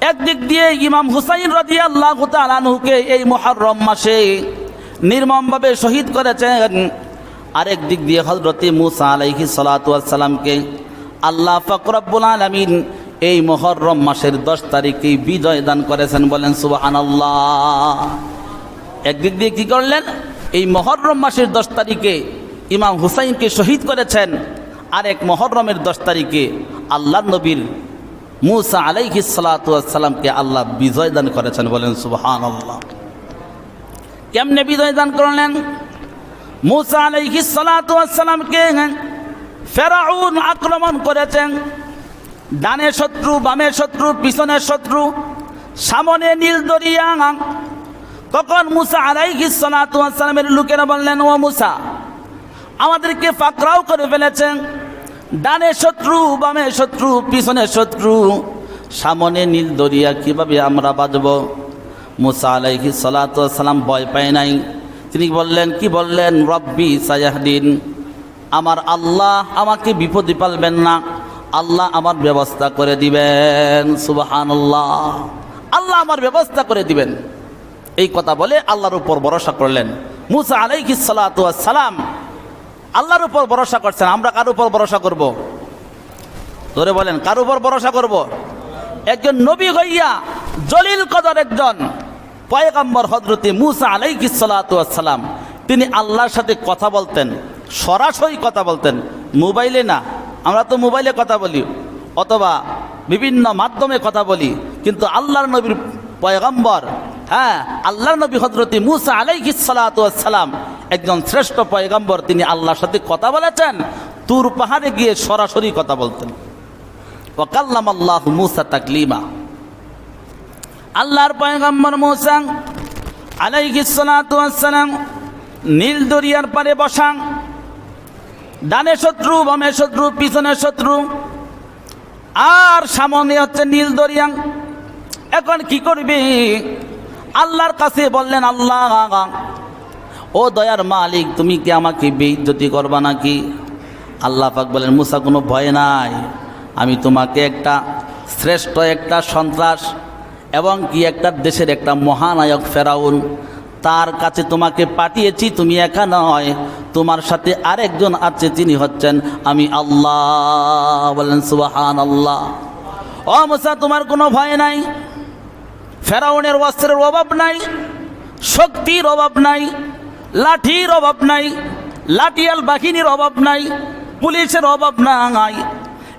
একদিক দিয়ে ইমাম হুসাইন রাজি আল্লাহ তালানহুকে এই মহরম মাসে নির্মমভাবে শহীদ করেছেন। আরেক দিক দিয়ে হজরতে মুসা আলাইহি সালাতামকে আল্লাহ ফকরব্বুল আলমিন এই মহরম মাসের দশ তারিখে বিজয় দান করেছেন বলেন সুবাহান একদিক দিয়ে কি করলেন? এই মহরম মাসের দশ তারিখে ইমাম হুসাইনকে শহীদ করেছেন। আর এক মহরমের দশ তারিখে আল্লাহ নবীর মুসা আলাইহি সালাতামকে আল্লাহ বিজয় দান করেছেন বলেন সুবাহান আল্লাহ কেমনে বিজয় দান করলেন? মুসা আলাইহি সালাতামকে ফেরাউন আক্রমণ করেছেন। ডানে শত্রু, বামে শত্রু, পিছনে শত্রু, সামনে নীল দরিয়া। তখন মুসা আলাইহি সালাতামের লোকেরা বললেন, ও মুসা, আমাদেরকে ফাকরাও করে ফেলেছেন। ডানে শত্রু, বামে শত্রু, পিছনে শত্রু। সামনে নীল দরিয়া, কীভাবে আমরা বাজব মুসা আলাইহি সালাতাম ভয় পায় নাই। তিনি বললেন, কি বললেন? রব্বি সায়াহদিন, আমার আল্লাহ আমাকে বিপদে পালবেন না। আল্লাহ আমার ব্যবস্থা করে দিবেন। সুবাহান আল্লাহ আমার ব্যবস্থা করে দিবেন। এই কথা বলে আল্লাহর উপর ভরসা করলেন। মুসা আলাইহি সালাম আল্লাহর উপর ভরসা করছেন, আমরা কার উপর ভরসা করব? ধরে বলেন, কার উপর ভরসা করব? একজন নবী হইয়া জলিল কদর একজন পয়গাম্বর হজরতে মুসা আলাইহি সালাম। তিনি আল্লাহর সাথে কথা বলতেন, সরাসরি কথা বলতেন। মোবাইলে না, আমরা তো মোবাইলে কথা বলি, অথবা বিভিন্ন মাধ্যমে কথা বলি, কিন্তু আল্লাহর নবীর পয়গম্বর হ্যাঁ আল্লাহর নবী হজরতি মুসা আলাইহি সালাম একজন শ্রেষ্ঠ পয়গম্বর, তিনি আল্লাহর সাথে কথা বলেছেন, তুর পাহাড়ে গিয়ে সরাসরি কথা বলতেন। ওকাল্লাম আল্লাহ মুসা তাকলিমা। আল্লাহর পয়গম্বর মুসা আলাইহি সালাম নীল দরিয়ার পারে বসাং ডানে শত্রু, বামে শত্রু, পিছনে শত্রু। আর সামনে হচ্ছে নীল দরিয়াং। এখন কি করবি? আল্লাহর কাছে বললেন, আল্লাহ, ও দয়ার মালিক, তুমি কি আমাকে বেইজ্জতি করবা নাকি? আল্লাহ পাক বলেন মুসা, কোনো ভয় নাই। আমি তোমাকে একটা শ্রেষ্ঠ একটা সন্ত্রাস এবং কি একটা দেশের একটা মহানায়ক ফেরাউন, তার কাছে তোমাকে পাঠিয়েছি, তুমি একা নয়। তোমার সাথে আরেকজন আছে, তিনি হচ্ছেন আমি আল্লাহ। বলেন সুবাহান আল্লাহ ও মুসা, তোমার কোনো ভয় নাই? ফেরাউনের অস্ত্রের অভাব নাই, শক্তির অভাব নাই, লাঠির অভাব নাই, লাঠিয়াল বাহিনীর অভাব নাই, পুলিশের অভাব না নাই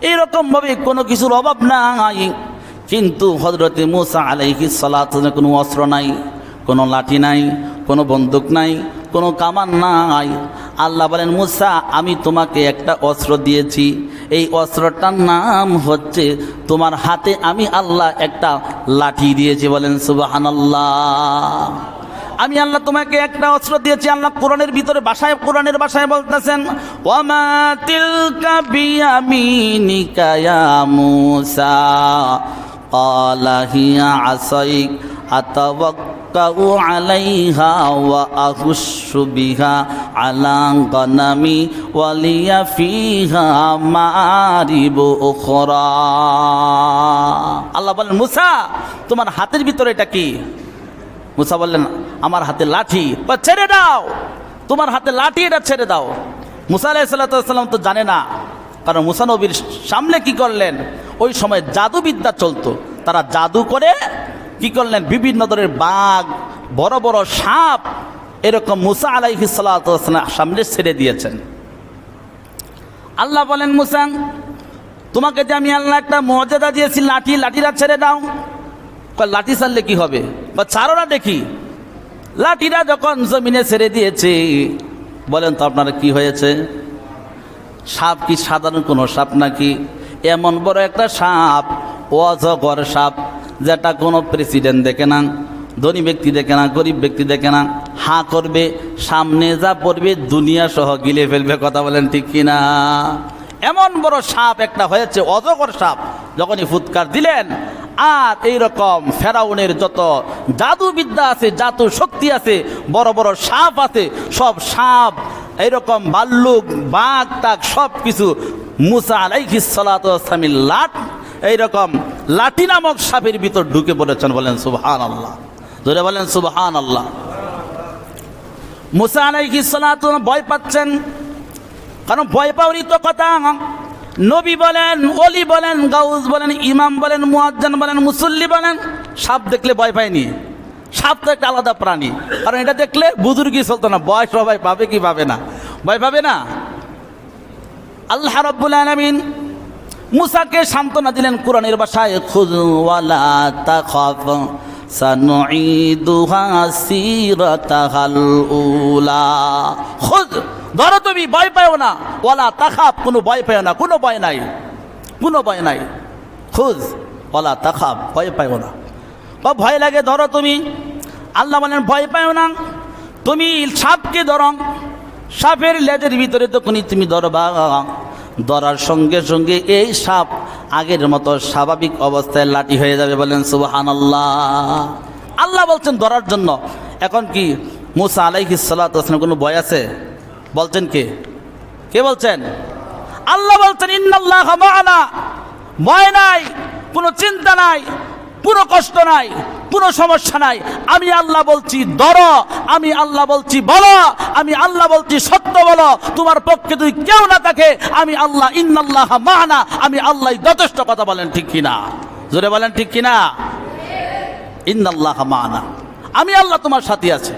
এইরকমভাবে কোনো কিছুর অভাব না নাই। কিন্তু হজরতে মুসা আলাইহি সালাত কোনো অস্ত্র নাই, কোনো লাঠি নাই, কোনো বন্দুক নাই, কোনো কামান না নাই। আল্লাহ বলেন, মুসা, আমি তোমাকে একটা অস্ত্র দিয়েছি এই অস্ত্রটার নাম হচ্ছে, তোমার হাতে আমি আল্লাহ একটা লাঠি দিয়েছি বলেন সুবাহান আল্লাহ আমি আল্লাহ তোমাকে একটা অস্ত্র দিয়েছি, আল্লাহ কোরআনের ভিতরে বাসায়, কোরআনের বাসায় বলতেছেন আলাইহা ওয়া আলাঙ্গনামি ওয়ালিয়া ফিহা মারিব ওখরা আল্লাহ বলেন, মুসা, তোমার হাতের ভিতরে এটা কি? মুসা বললেন, আমার হাতে লাঠি। বা ছেড়ে দাও। তোমার হাতে লাঠি, এটা ছেড়ে দাও। মুসা আলাইসাল্লাম তো জানে না, কারণ মুসা নবীর সামনে কি করলেন? ওই সময় জাদুবিদ্যা চলতো। তারা জাদু করে কি করলেন? বিভিন্ন ধরনের বাঘ, বড় বড় সাপ এরকম মুসা আলাইহি সাল্লাম সামনে ছেড়ে দিয়েছেন। আল্লাহ বলেন, মুসাং, তোমাকে যে আমি আল্লাহ একটা মর্যাদা দিয়েছি, লাঠি লাঠিরা ছেড়ে দাও। লাঠি ছাড়লে কি হবে? বা, ছাড়ো না দেখি। লাঠিরা যখন জমিনে ছেড়ে দিয়েছে, বলেন তো আপনারা কি হয়েছে? সাপ কি সাধারণ কোনো সাপ নাকি? এমন বড় একটা সাপ, অজগর সাপ, যেটা কোনো প্রেসিডেন্ট দেখে না, ধনী ব্যক্তি দেখে না, গরিব ব্যক্তি দেখে না। হাঁ করবে, সামনে যা পড়বে দুনিয়া সহ গিলে ফেলবে, কথা বলেন ঠিক কিনা? এমন বড় সাপ একটা হয়েছে, অজগর সাপ, যখনই ফুৎকার দিলেন, আর এইরকম ফেরাউনের যত জাদুবিদ্যা আছে, জাদু শক্তি আছে, বড় বড় সাপ আছে, সব সাপ, এইরকম বাল্লুক বাঘ, টাক, সব কিছু মুসা আলাইহিস সালাতামির লাট, এইরকম লাঠি নামক সাপের ভিতর ঢুকে পড়েছেন, বলেন সুবহান আল্লাহ ধরে বলেন সুবহান আল্লাহ মুসা আলাইহিস সালাতু ভয় পাচ্ছেন। কারণ ভয় পাওয়ারই তো কথা। নবী বলেন অলি বলেন গাউজ বলেন, ইমাম বলেন, মুয়াজ্জান বলেন, মুসল্লি বলেন, সাপ দেখলে ভয় পায়নি সাপ তো একটা আলাদা প্রাণী। কারণ এটা দেখলে বুজুর্গি চলতো না বয়স সবাই পাবে কি পাবে না? ভয় পাবে না? আল্লাহ রব্বুল আলামিন মুসাকে সান্ত্বনা দিলেন কোরআনের ভাষায় খুদ ওয়ালা তাখাফ সানুঈদুহা সিরাতাহাল উলা। খুদ, ধরো তুমি, ভয় পাও না। ওয়ালা তাখাফ, কোনো ভয় পাও না, কোনো ভয় নাই। কোনো ভয় নাই। খুদ, ওয়ালা তাখাফ, ভয় পাও না। বা ভয় লাগে, ধরো তুমি, আল্লাহ বলেন, ভয় পাও না। তুমি সাপকে ধরো। সাপের লেজের ভিতরে তখনই তুমি ধরবা। ধরার সঙ্গে সঙ্গে এই সাপ আগের মতো স্বাভাবিক অবস্থায় লাঠি হয়ে যাবে বলেন সুবাহান আল্লাহ আল্লাহ বলছেন ধরার জন্য। এখন কি মুসা আলাইহি সালাতাম কোনো বয় আছে? বলছেন কে? কে বলছেন? আল্লাহ বলছেন, ইন্নাল্লাহ ভয় নাই, কোনো চিন্তা নাই। কোনো কষ্ট নাই, কোনো সমস্যা নাই। আমি আল্লাহ বলছি, ধর। আমি আল্লাহ বলছি, বলো। আমি আল্লাহ বলছি, সত্য বলো। তোমার পক্ষে তুই কেউ না থাকে, আমি আল্লাহ, ইন্নাল্লাহ মাহানা। আমি আল্লাহ যথেষ্ট কথা বলেন, ঠিক কিনা? জোরে বলেন, ঠিক কিনা? ইন্নাল্লাহ মানা আমি আল্লাহ তোমার সাথে আছে।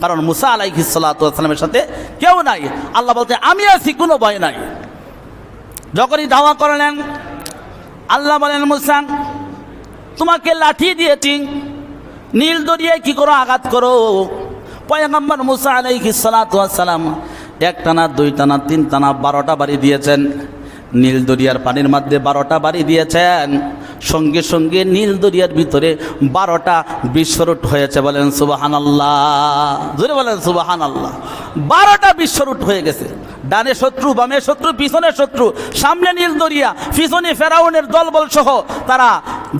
কারণ মুসা আলাইহি সালামের সাথে কেউ নাই। আল্লাহ বলতে আমি আছি, কোনো ভয় নাই। যখনই দাওয়া করলেন, আল্লাহ বলেন, মুসা তোমাকে লাঠি দিয়েছি নীল দরিয়ায় কি করো আঘাত করো? পয়গম্বর মুসা আলাইহি সালাম এক টানা দুই টানা তিন টানা বারোটা বাড়ি দিয়েছেন। নীল দরিয়ার পানির মধ্যে বারোটা বাড়ি দিয়েছেন। সঙ্গে সঙ্গে নীল দরিয়ার ভিতরে বারোটা বিশ্বরুট হয়েছে বলেন সুবাহান আল্লাহ ধরে বলেন সুবাহান আল্লাহ বারোটা বিশ্বরুট হয়ে গেছে। ডানে শত্রু, বামে শত্রু, পিছনে শত্রু, সামনে নীল দরিয়া পিছনে ফেরাউনের দলবল সহ তারা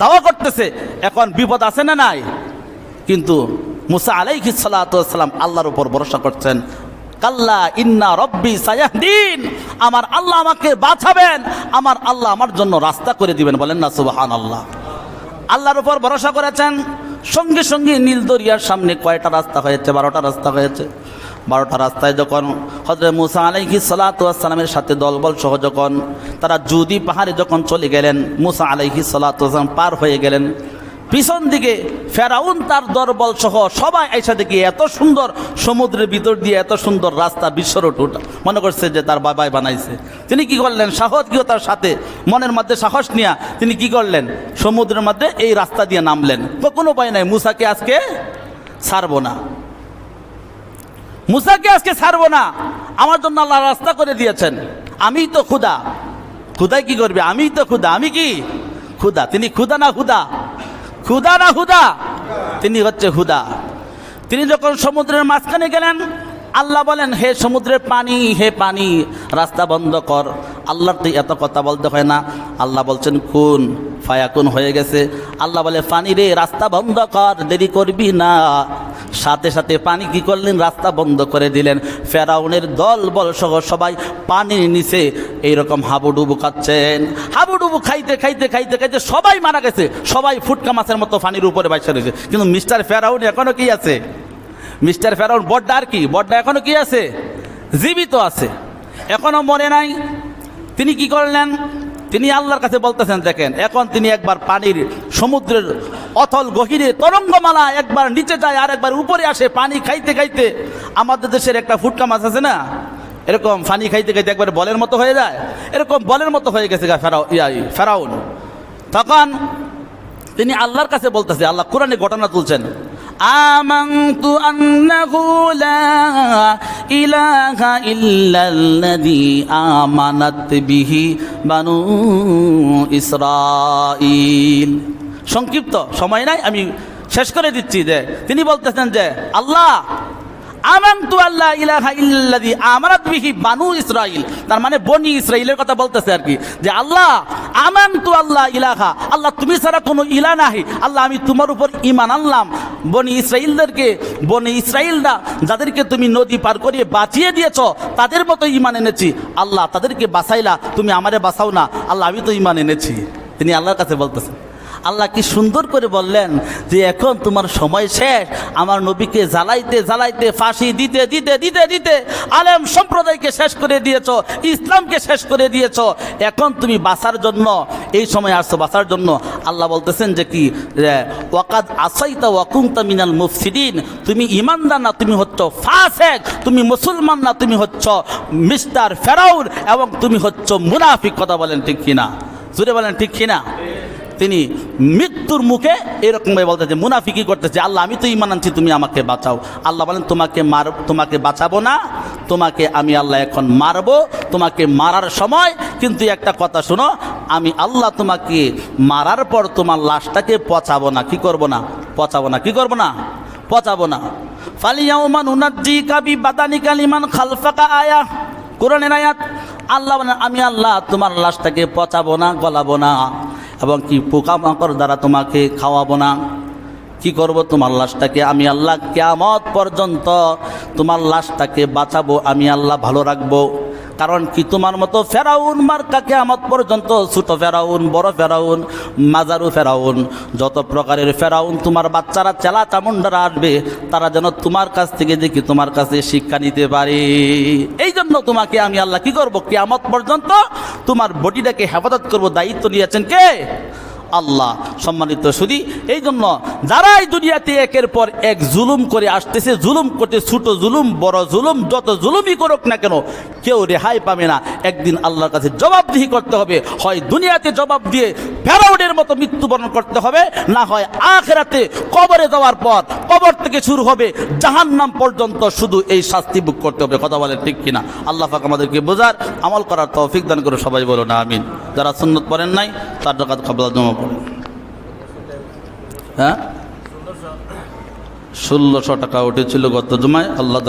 দাওয়া করতেছে, এখন বিপদ আছে না নাই? কিন্তু মুসা আলাইহি সালাম আল্লাহর উপর ভরসা করছেন, কাল্লা ইন্না রব্বি সায়াহদিন, আমার আল্লাহ আমাকে বাঁচাবেন, আমার আল্লাহ আমার জন্য রাস্তা করে দিবেন, বলেন না সুবাহান আল্লাহ আল্লাহর উপর ভরসা করেছেন, সঙ্গে সঙ্গে নীল দরিয়ার সামনে কয়টা রাস্তা হয়েছে? বারোটা রাস্তা হয়েছে। বারোটা রাস্তায় যখন হজরত মুসা আলাইহি সালাতামের সাথে দলবল সহ যখন তারা জুদি পাহাড়ে যখন চলে গেলেন, মুসা আলাইহি সালাতাম পার হয়ে গেলেন। পিছন দিকে ফেরাউন তার দরবল সহ সবাই এসে দেখি এত সুন্দর সমুদ্রের ভিতর দিয়ে এত সুন্দর রাস্তা বিশ্বরোট মনে করছে যে তার বাবাই বানাইছে। তিনি কি করলেন? সাহস গিয়ে তার সাথে? মনের মধ্যে সাহস নিয়ে তিনি কি করলেন? সমুদ্রের মধ্যে এই রাস্তা দিয়ে নামলেন। তো কোনো উপায় নাই, মুসাকে আজকে ছাড়বো না। মুসাকে আজকে ছাড়বো না। আমার জন্য আল্লাহ রাস্তা করে দিয়েছেন। আমি তো ক্ষুদা ক্ষুদাই কি করবে? আমি তো ক্ষুদা আমি কি? ক্ষুদা তিনি ক্ষুদা না খুদা ক্ষুদা না হুদা তিনি হচ্ছে হুদা তিনি যখন সমুদ্রের মাঝখানে গেলেন আল্লাহ বলেন, হে সমুদ্রের পানি, হে পানি, রাস্তা বন্ধ কর। আল্লাহর তো এত কথা বলতে হয় না। আল্লাহ বলছেন কোন ফায়াকুন হয়ে গেছে। আল্লাহ বলে, পানি রে, রাস্তা বন্ধ কর, দেরি করবি না। সাথে সাথে পানি কি করলেন? রাস্তা বন্ধ করে দিলেন। ফেরাউনের দল, বল সহ সবাই পানির নিচে এইরকম হাবুডুবু খাচ্ছেন। হাবুডুবু খাইতে খাইতে খাইতে খাইতে সবাই মারা গেছে। সবাই ফুটকা মাছের মতো পানির উপরে বাইসা রয়েছে। কিন্তু মিস্টার ফেরাউন এখনও কি আছে? মিস্টার ফেরাউন, বড্ডা আর কি? বড্ডা এখনও কি আছে? জীবিত আছে। এখনও মরে নাই। তিনি কি করলেন? তিনি আল্লাহর কাছে বলতেছেন, দেখেন, এখন তিনি একবার পানির সমুদ্রের অথল গহিরে তরঙ্গমালা একবার নিচে যায় আর একবার উপরে আসে। পানি খাইতে খাইতে আমাদের দেশের একটা ফুটকা মাছ আছে না? এরকম পানি খাইতে খাইতে একবার বলের মতো হয়ে যায়। এরকম বলের মতো হয়ে গেছে গা ফেরাও ইয়াই ফেরাউন। তখন তিনি আল্লাহর কাছে বলতেছে, আল্লাহ কোরআনে ঘটনা তুলছেন। آمنت أنه لا إله إلا الذي آمنت به بنو إسرائيل সংক্ষিপ্ত সময় নাই আমি শেষ করে দিচ্ছি যে তিনি বলতেছেন যে আল্লাহ আল্লাহ ইলাহা ইসরাইল তার মানে বনি ইসরাইলের কথা বলতেছে আর কি, যে আল্লাহ আল্লাহ ইলাহা, আল্লাহ তুমি ছাড়া কোনো ইলা নাহি, আল্লাহ আমি তোমার উপর ঈমান আনলাম। বনি ইসরাইলদেরকে বনি ইসরাইলরা যাদেরকে তুমি নদী পার করিয়ে বাঁচিয়ে দিয়েছ, তাদের মতো ইমান এনেছি। আল্লাহ তাদেরকে বাঁচাইলা, তুমি আমারে বাঁচাও না, আল্লাহ আমি তো ইমান এনেছি। তিনি আল্লাহর কাছে বলতেছেন আল্লাহ কি সুন্দর করে বললেন যে এখন তোমার সময় শেষ, আমার নবীকে জ্বালাইতে জ্বালাইতে, ফাঁসি দিতে দিতে দিতে দিতে আলেম সম্প্রদায়কে শেষ করে দিয়েছ, ইসলামকে শেষ করে দিয়েছ। এখন তুমি বাঁচার জন্য, এই সময় আসছো বাঁচার জন্য। আল্লাহ বলতেছেন যে কি ওয়াকাদ আসাইতা ওয়াকুমতা মিনাল মুফসিদিন, তুমি ইমানদার না, তুমি হচ্ছ ফাসেক, তুমি মুসলমান না, তুমি হচ্ছ মিস্টার ফেরাউন, এবং তুমি হচ্ছ মুনাফিক, কথা বলেন ঠিক কিনা? জুড়ে বলেন ঠিক কিনা? তিনি মৃত্যুর মুখে এরকমভাবে বলতেছে মুনাফিকি করতেছে। আল্লাহ, আমি তো ইমান আনছি, তুমি আমাকে বাঁচাও। আল্লাহ বলেন, তোমাকে মার, তোমাকে বাঁচাবো না। তোমাকে আমি আল্লাহ এখন মারবো। তোমাকে মারার সময় কিন্তু একটা কথা শোনো, আমি আল্লাহ তোমাকে মারার পর তোমার লাশটাকে পচাবো না। কি করব না? পচাবো না। কি করব না? পচাবো না। ফালিয়াউমান উনাজ্জি কাবি বাদানি কালিমান খালফাকা আয়া। কোরআনের আয়াত আল্লাহ বলেন আমি আল্লাহ, তোমার লাশটাকে পচাবো না, গলাবো না, এবং কি পোকামাকড় দ্বারা তোমাকে খাওয়াবো না। কি করব তোমার লাশটাকে? আমি আল্লাহ কেয়ামত পর্যন্ত তোমার লাশটাকে বাঁচাবো, আমি আল্লাহ ভালো রাখব। কারণ কি তোমার মতো ফেরাউন মার্কা কেয়ামত পর্যন্ত ছোট ফেরাউন, বড় ফেরাউন, মাজারু ফেরাউন, যত প্রকারের ফেরাউন তোমার বাচ্চারা চেলা চামুন্ডারা আসবে, তারা যেন তোমার কাছ থেকে দেখি তোমার কাছে শিক্ষা নিতে পারে। জন্য তোমাকে আমি আল্লাহ কি করব? কেয়ামত পর্যন্ত তোমার বডিটাকে হেফাজত করব, দায়িত্ব নিয়েছেন কে? আল্লাহ সম্মানিত শুধু এই জন্য যারা এই দুনিয়াতে একের পর এক জুলুম করে আসতেছে, জুলুম করতে ছোট জুলুম, বড় জুলুম, যত জুলুমই করুক না কেন, কেউ রেহাই পাবে না। একদিন আল্লাহর কাছে জবাবদিহি করতে হবে। হয় দুনিয়াতে জবাব দিয়ে ফেরাউনের মতো মৃত্যুবরণ করতে হবে, না হয় আখেরাতে কবরে যাওয়ার পর কবর থেকে শুরু হবে, জাহান্নাম পর্যন্ত শুধু এই শাস্তি বুক করতে হবে। কথা বলে ঠিক কিনা? আল্লাহ আমাদেরকে বোঝার আমল করার তৌফিক দান করে সবাই বলো না আমিন। যারা সুন্নত পড়েন নাই, তার ডাকাত কাবলা জমা পড়েন হ্যাঁ? ষোলোশো টাকা উঠেছিল গত জমায়, আল্লাহ